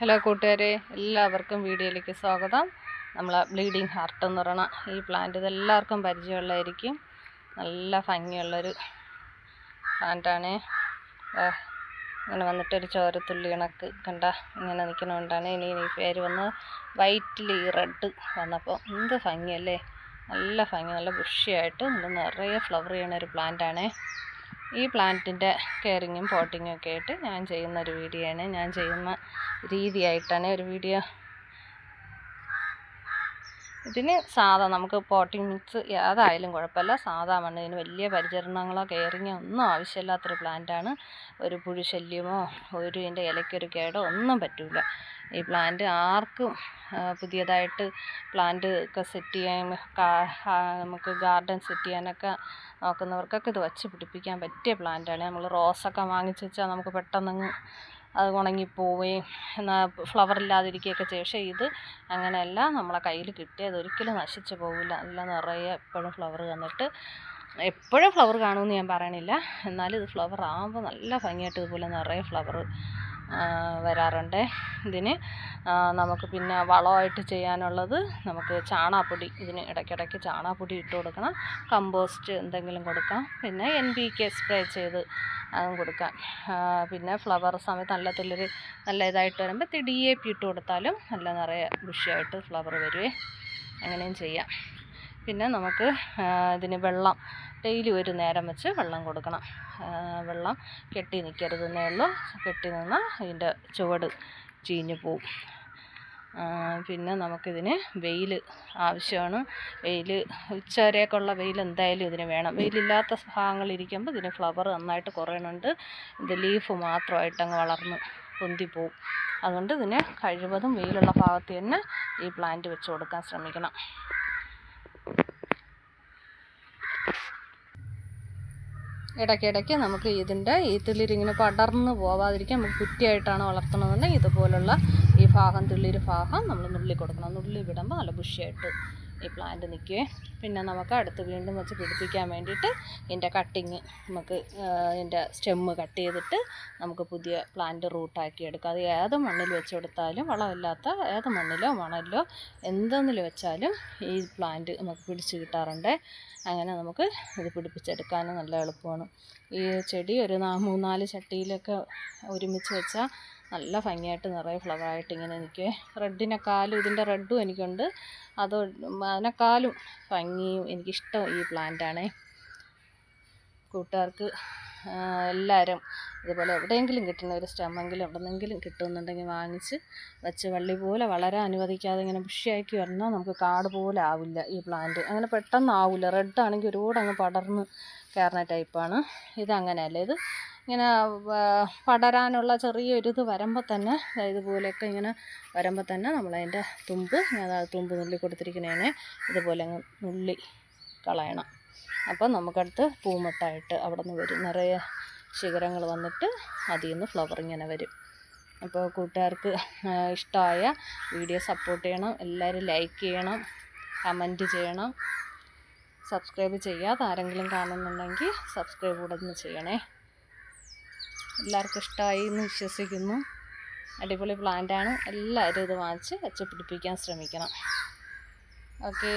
Hello കൂട്ടുകാരെ എല്ലാവർക്കും വീഡിയോയിലേക്ക് സ്വാഗതം. നമ്മൾ ബ്ലീഡിങ് ഹാർട്ട് എന്ന് പറയണ ഈ പ്ലാന്റ് ഇതെല്ലാവർക്കും പരിചയമുള്ളതായിരിക്കും. നല്ല ഭംഗിയുള്ളൊരു പ്ലാന്റാണ് ഇങ്ങനെ വന്നിട്ടൊരു ചോരത്തുള്ളി കണക്ക് കണ്ട ഇങ്ങനെ നിൽക്കണോണ്ടാണ് ഇനി ഈ പേര് വന്ന് വൈറ്റിൽ ഈ റെഡ് വന്നപ്പോൾ എന്ത് ഭംഗിയല്ലേ? നല്ല ഭംഗി നല്ല ബുഷിയായിട്ട് നല്ല നിറയെ ഫ്ലവർ ചെയ്യണ ഒരു പ്ലാന്റാണ് ഈ പ്ലാന്റിന്റെ കെയറിങ്ങും പോട്ടിങ്ങും ഒക്കെ ആയിട്ട് ഞാൻ ചെയ്യുന്ന ഒരു വീഡിയോ ആണ്. ഞാൻ ചെയ്യുന്ന രീതിയായിട്ടാണ് ഒരു വീഡിയോ ഇതിന് സാധാ നമുക്ക് പോട്ടിംഗ് മിക്സ് ഏതായാലും കുഴപ്പമില്ല. സാധാ മണ്ണ് ഇതിന് വലിയ പരിചരണങ്ങളോ കെയറിങ്ങോ ഒന്നും ആവശ്യമില്ലാത്തൊരു പ്ലാന്റാണ് ഒരു പുഴുശല്യമോ ഒരു ഇതിന്റെ ഇലയ്ക്കൊരു കേടോ ഒന്നും പറ്റില്ല ഈ പ്ലാന്റ് ആർക്കും പുതിയതായിട്ട് പ്ലാന്റ് ഒക്കെ സെറ്റ് ചെയ്യാൻ നമുക്ക് ഗാർഡൻ സെറ്റ് ചെയ്യാനൊക്കെ നോക്കുന്നവർക്കൊക്കെ ഇത് വച്ച് പിടിപ്പിക്കാൻ പറ്റിയ പ്ലാന്റാണ് നമ്മൾ റോസൊക്കെ വാങ്ങിച്ച് വെച്ചാൽ നമുക്ക് പെട്ടെന്നങ്ങ് അത് ഉണങ്ങിപ്പോവുകയും ഫ്ലവർ ഇല്ലാതിരിക്കുകയൊക്കെ ചെയ്യും. പക്ഷേ ഇത് അങ്ങനെയല്ല. നമ്മളെ കയ്യിൽ കിട്ടിയത് ഒരിക്കലും നശിച്ചു പോകില്ല നല്ല നിറയെ എപ്പോഴും ഫ്ലവർ തന്നിട്ട് എപ്പോഴും ഫ്ലവർ കാണുമെന്ന് ഞാൻ പറയണില്ല. എന്നാലും ഇത് ഫ്ലവർ ആകുമ്പോൾ നല്ല ഭംഗിയായിട്ട് ഇതുപോലെ നിറയെ ഫ്ലവർ വരാറുണ്ട്. ഇതിന് നമുക്ക് പിന്നെ വളമായിട്ട് ചെയ്യാനുള്ളത് നമുക്ക് ചാണാപ്പൊടി ഇതിന് ഇടയ്ക്കിടയ്ക്ക് ചാണാപ്പൊടി ഇട്ട് കൊടുക്കണം. കമ്പോസ്റ്റ് എന്തെങ്കിലും കൊടുക്കാം. പിന്നെ എൻ പി കെ സ്പ്രേ ചെയ്ത് അതും കൊടുക്കാം. പിന്നെ ഫ്ലവർ സമയത്ത് നല്ല തുള്ളൊരു നല്ല ഇതായിട്ട് വരുമ്പോൾ ഡി എ പി ഇട്ട് കൊടുത്താലും നല്ല നിറയെ ബുഷിയായിട്ട് ഫ്ലവർ വരുവേ. അങ്ങനെയും ചെയ്യാം. പിന്നെ നമുക്ക് ഇതിന് വെള്ളം ഡെയിലി ഒരു നേരം വെച്ച് വെള്ളം കൊടുക്കണം. വെള്ളം കെട്ടി നിൽക്കരുത് ഉള്ളൂ. കെട്ടി നിന്നാൽ അതിന്റെ ചുവട് ചീഞ്ഞു പോവും. പിന്നെ നമുക്കിതിന് വെയിൽ ആവശ്യമാണ്. വെയിൽ ഉച്ച വെയിൽ എന്തായാലും ഇതിന് വേണം. വെയിലില്ലാത്ത ഭാഗങ്ങളിരിക്കുമ്പോൾ ഇതിന് ഫ്ലവർ നന്നായിട്ട് കുറയണുണ്ട്. ഇത് ലീഫ് മാത്രമായിട്ട് അങ്ങ് വളർന്ന് പൊന്തിപ്പോവും. അതുകൊണ്ട് ഇതിന് കഴിവതും വെയിലുള്ള ഭാഗത്ത് തന്നെ ഈ പ്ലാന്റ് വെച്ച് കൊടുക്കാൻ ശ്രമിക്കണം. ഇടയ്ക്കിടയ്ക്ക് നമുക്ക് ഇതിന്റെ ഈ തുള്ളിരിങ്ങനെ പടർന്ന് പോവാതിരിക്കാൻ നമുക്ക് കുറ്റിയായിട്ടാണ് വളർത്തണമെന്നുണ്ടെങ്കിൽ ഇതുപോലുള്ള ഈ ഭാഗം തുള്ളിര് ഭാഗം നമ്മൾ നുള്ളി കൊടുക്കണം. നുള്ളി വിടുമ്പോൾ നല്ല ബുഷിയായിട്ട് ഈ പ്ലാന്റ് നിൽക്കുവേ. പിന്നെ നമുക്ക് അടുത്ത് വീണ്ടും വെച്ച് പിടിപ്പിക്കാൻ വേണ്ടിയിട്ട് ഇതിന്റെ കട്ടിങ് നമുക്ക് ഇതിന്റെ സ്റ്റെമ്മ് കട്ട് ചെയ്തിട്ട് നമുക്ക് പുതിയ പ്ലാന്റ് റൂട്ടാക്കി എടുക്കാം. അത് ഏത് മണ്ണിൽ വെച്ച് കൊടുത്താലും വളമില്ലാത്ത ഏത് മണ്ണിലോ മണലിലോ എന്തെന്നിൽ വെച്ചാലും ഈ പ്ലാന്റ് നമുക്ക് പിടിച്ച് കിട്ടാറുണ്ട്. അങ്ങനെ നമുക്ക് ഇത് പിടിപ്പിച്ചെടുക്കാനും നല്ല എളുപ്പമാണ്. ഈ ചെടി ഒരു മൂന്നാൽ ചട്ടിയിലൊക്കെ ഒരുമിച്ച് വെച്ചാൽ നല്ല ഭംഗിയായിട്ട് നിറയെ ഫ്ലവറായിട്ട് ഇങ്ങനെ എനിക്ക് റെഡിനെക്കാളും ഇതിന്റെ റെഡും എനിക്കുണ്ട്. അത് അതിനെക്കാളും ഭംഗിയും എനിക്കിഷ്ടം ഈ പ്ലാന്റാണേ കൂട്ടുകാർക്ക് എല്ലാവരും ഇതുപോലെ എവിടെയെങ്കിലും കിട്ടുന്ന ഒരു സ്റ്റെമ്മെങ്കിലും എവിടെന്നെങ്കിലും കിട്ടുന്നുണ്ടെങ്കിൽ വാങ്ങിച്ച് വെച്ച് വള്ളി പോലെ വളരാൻ അനുവദിക്കാതെ ഇങ്ങനെ ബുഷിയാക്കി വന്നാൽ നമുക്ക് കാട് പോലെ ആവില്ല ഈ പ്ലാന്റ് അങ്ങനെ പെട്ടെന്ന് ആവില്ല റെഡ് ആണെങ്കിൽ ഒരുപാട് അങ്ങ് പടർന്ന് കയറുന്ന ടൈപ്പാണ് ഇതങ്ങനെയല്ല. ഇത് ഇങ്ങനെ പടരാനുള്ള ചെറിയൊരു ഇത് വരുമ്പോൾ തന്നെ ഇതുപോലെയൊക്കെ ഇങ്ങനെ വരുമ്പോൾ തന്നെ നമ്മളതിന്റെ തുമ്പ് ഞാൻ തുമ്പ് നുള്ളി കൊടുത്തിരിക്കുന്നതിനെ ഇതുപോലെ അങ്ങ് നുള്ളി കളയണം. അപ്പം നമുക്കടുത്ത് പൂമൊട്ടായിട്ട് അവിടെ നിന്ന് വരും. നിറയെ ശിഖരങ്ങൾ വന്നിട്ട് അതിൽ നിന്ന് ഫ്ലവർ ഇങ്ങനെ വരും. അപ്പോൾ കൂട്ടുകാർക്ക് ഇഷ്ടമായ വീഡിയോ സപ്പോർട്ട് ചെയ്യണം. എല്ലാവരും ലൈക്ക് ചെയ്യണം കമന്റ് ചെയ്യണം സബ്സ്ക്രൈബ് ചെയ്യാതെ ആരെങ്കിലും കാണുന്നുണ്ടെങ്കിൽ സബ്സ്ക്രൈബ് കൂടെ ഒന്ന് ചെയ്യണേ. എല്ലാവർക്കും ഇഷ്ടമായി എന്ന് വിശ്വസിക്കുന്നു. അടിപൊളി പ്ലാന്റാണ് എല്ലാവരും ഇത് വാങ്ങിച്ച് വെച്ച് പിടിപ്പിക്കാൻ ശ്രമിക്കണം. ഓക്കേ